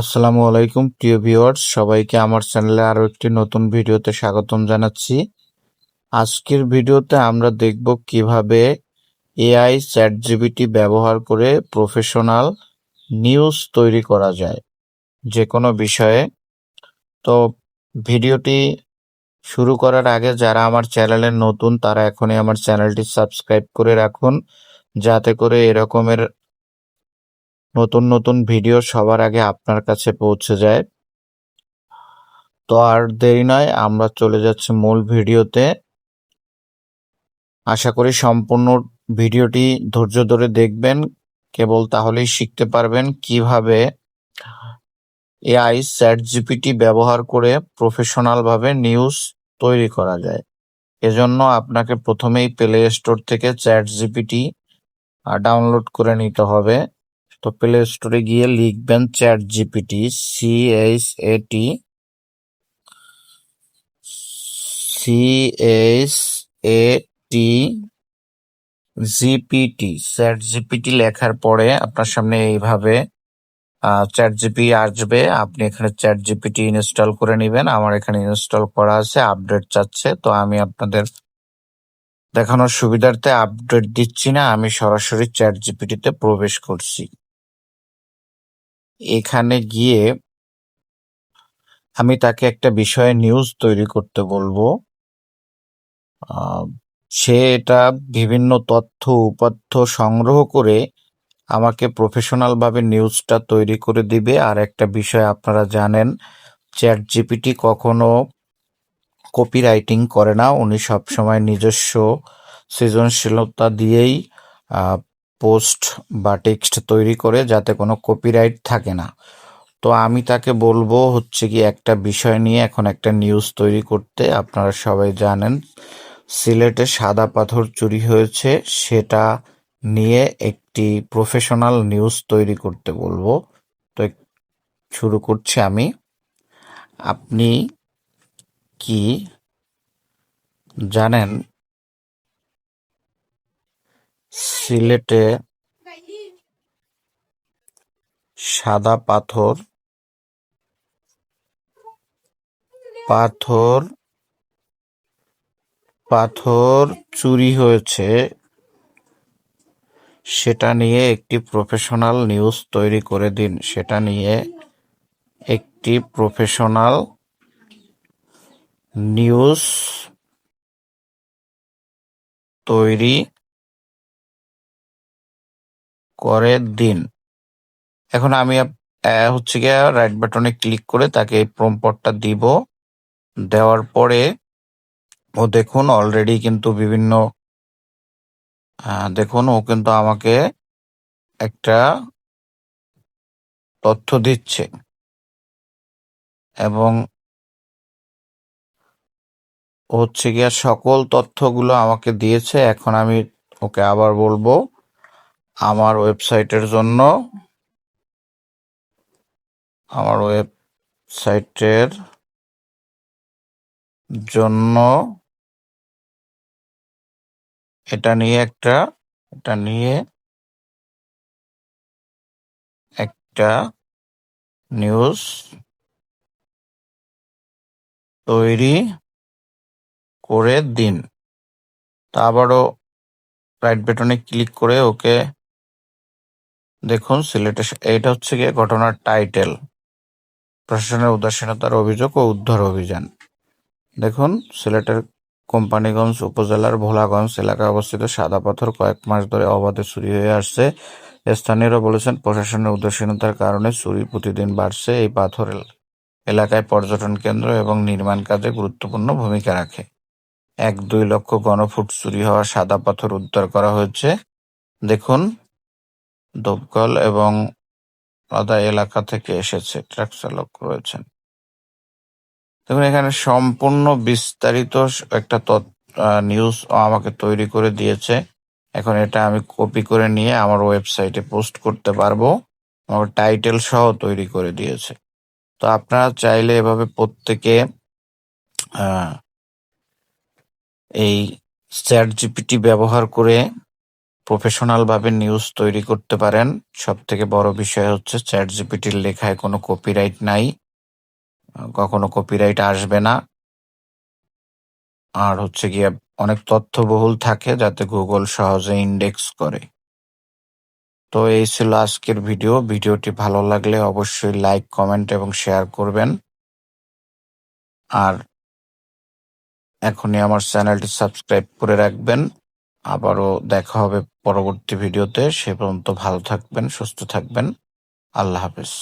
আসসালামু আলাইকুম, প্রিয় ভিউয়ার্স। সবাইকে আমার চ্যানেলে আরও একটি নতুন ভিডিওতে স্বাগতম জানাচ্ছি। আজকের ভিডিওতে আমরা দেখব কীভাবে এআই চ্যাট জিবিটি ব্যবহার করে প্রফেশনাল নিউজ তৈরি করা যায়, যে কোনো বিষয়ে। তো ভিডিওটি শুরু করার আগে যারা আমার চ্যানেলে নতুন, তারা এখনই আমার চ্যানেলটি সাবস্ক্রাইব করে রাখুন, যাতে করে এরকমের নতুন নতুন ভিডিও সবার আগে আপনার কাছে পৌঁছে যায়। তো আর দেরি নয়, আমরা চলে যাচ্ছি মূল ভিডিওতে। আশা করি সম্পূর্ণ ভিডিওটি ধৈর্য ধরে দেখবেন, কেবল তাহলেই শিখতে পারবেন কীভাবে এআই চ্যাট জিপিটি ব্যবহার করে প্রফেশনালভাবে নিউজ তৈরি করা যায়। এজন্য আপনাকে প্রথমেই প্লে স্টোর থেকে চ্যাট জিপিটি ডাউনলোড করে নিতে হবে। তো প্লে স্টোরে গিয়ে লিখবেন chat GPT C H A T C H A T GPT chat GPT লেখার পরে আপনার সামনে এইভাবে চ্যাট জিপি আসবে। আপনি এখানে চ্যাট জিপিটি ইনস্টল করে নেবেন। আমার এখানে ইনস্টল করা আছে আপডেট চাচ্ছে। তো আমি আপনাদের দেখানোর সুবিধার্থে আপডেট দিচ্ছি না। আমি সরাসরি চ্যাট জিপিটিতে প্রবেশ করছি। এখানে গিয়ে আমি তাকে একটা বিষয়ে নিউজ তৈরি করতে বলব। সে এটা বিভিন্ন তথ্য উপাত্য সংগ্রহ করে আমাকে প্রফেশনাল ভাবে নিউজটা তৈরি করে দিবে। আর একটা বিষয় আপনারা জানেন চ্যাট জিপিটি কখনো কপি রাইটিং করে না। উনি সবসময় নিজস্ব সৃজনশীলতা দিয়েই পোস্ট বা টেক্সট তৈরি করে যাতে কোনো কপিরাইট থাকে না। তো আমি তাকে বলব হচ্ছে কি একটা বিষয় নিয়ে এখন একটা নিউজ তৈরি করতে। আপনারা সবাই জানেন, সিলেটে সাদা পাথর চুরি হয়েছে, সেটা নিয়ে একটি প্রফেশনাল নিউজ তৈরি করতে বলব। তো শুরু করছি আমি। আপনি কি জানেন সিলেটে সাদা পাথর পাথর পাথর চুরি হয়েছে। সেটা নিয়ে একটি প্রফেশনাল নিউজ তৈরি করে দিন। সেটা নিয়ে একটি প্রফেশনাল নিউজ তৈরি করে দিন। এখন আমি হচ্ছে গিয়ে রাইট বাটনে ক্লিক করে তাকে এই প্রম্পটটা দিব। দেওয়ার পরে ও দেখুন অলরেডি কিন্তু বিভিন্ন দেখুন ও কিন্তু আমাকে একটা তথ্য দিচ্ছে। এবং হচ্ছে গিয়া সকল তথ্যগুলো আমাকে দিয়েছে। এখন আমি ওকে আবার বলব। আমার ওয়েবসাইটের জন্য, আমার ওয়েবসাইটের জন্য এটা নিয়ে একটা, এটা নিয়ে একটা নিউজ তৈরি করে দিন। তা আবারও রাইট বেটনে ক্লিক করে ওকে দেখুন সিলেটে এইটা হচ্ছে গিয়ে ঘটনার টাইটেল। প্রশাসনের উদাসীনতার অভিযোগ ও উদ্ধার অভিযান। দেখুন, সিলেটের কোম্পানিগঞ্জ উপজেলার ভোলাগঞ্জ এলাকায় অবস্থিত সাদা পাথর কয়েক মাস ধরে অবাধে চুরি হয়ে আসছে। স্থানীয়রা বলেছেন, প্রশাসনের উদাসীনতার কারণে চুরি প্রতিদিন বাড়ছে এই পাথর এলাকায় পর্যটন কেন্দ্র এবং নির্মাণ কাজে গুরুত্বপূর্ণ ভূমিকা রাখে। এক দুই লক্ষ ঘনফুট চুরি হওয়া সাদা পাথর উদ্ধার করা হয়েছে। দেখুন দোপকল এবং আদা এলাকা থেকে এসেছে। ট্রাক চালক রয়েছেন। দেখুন, এখানে সম্পূর্ণ বিস্তারিত একটা নিউজ আমাকে তৈরি করে দিয়েছে। এখন এটা আমি কপি করে নিয়ে আমার ওয়েবসাইটে পোস্ট করতে পারব। আমার টাইটেল সহ তৈরি করে দিয়েছে। তো আপনারা চাইলে এভাবে প্রত্যেকে এই চ্যাট জিপিটি ব্যবহার করে প্রফেশনাল ভাবে নিউজ তৈরি করতে পারেন। সব থেকে বড় বিষয় হচ্ছে চ্যাট জিপিটির লেখায় কোনো কপিরাইট নাই। কখনো কপিরাইট আসবে না। আর হচ্ছে গিয়ে অনেক তথ্যবহুল থাকে যাতে গুগল সহজে ইন্ডেক্স করে। তো এই ছিল আজকের ভিডিও ভিডিওটি ভালো লাগলে অবশ্যই লাইক কমেন্ট এবং শেয়ার করবেন। আর এখনই আমার চ্যানেলটি সাবস্ক্রাইব করে রাখবেন। আবারও দেখা হবে পরবর্তী ভিডিওতে। সে পর্যন্ত ভালো থাকবেন সুস্থ থাকবেন। আল্লাহ হাফেজ।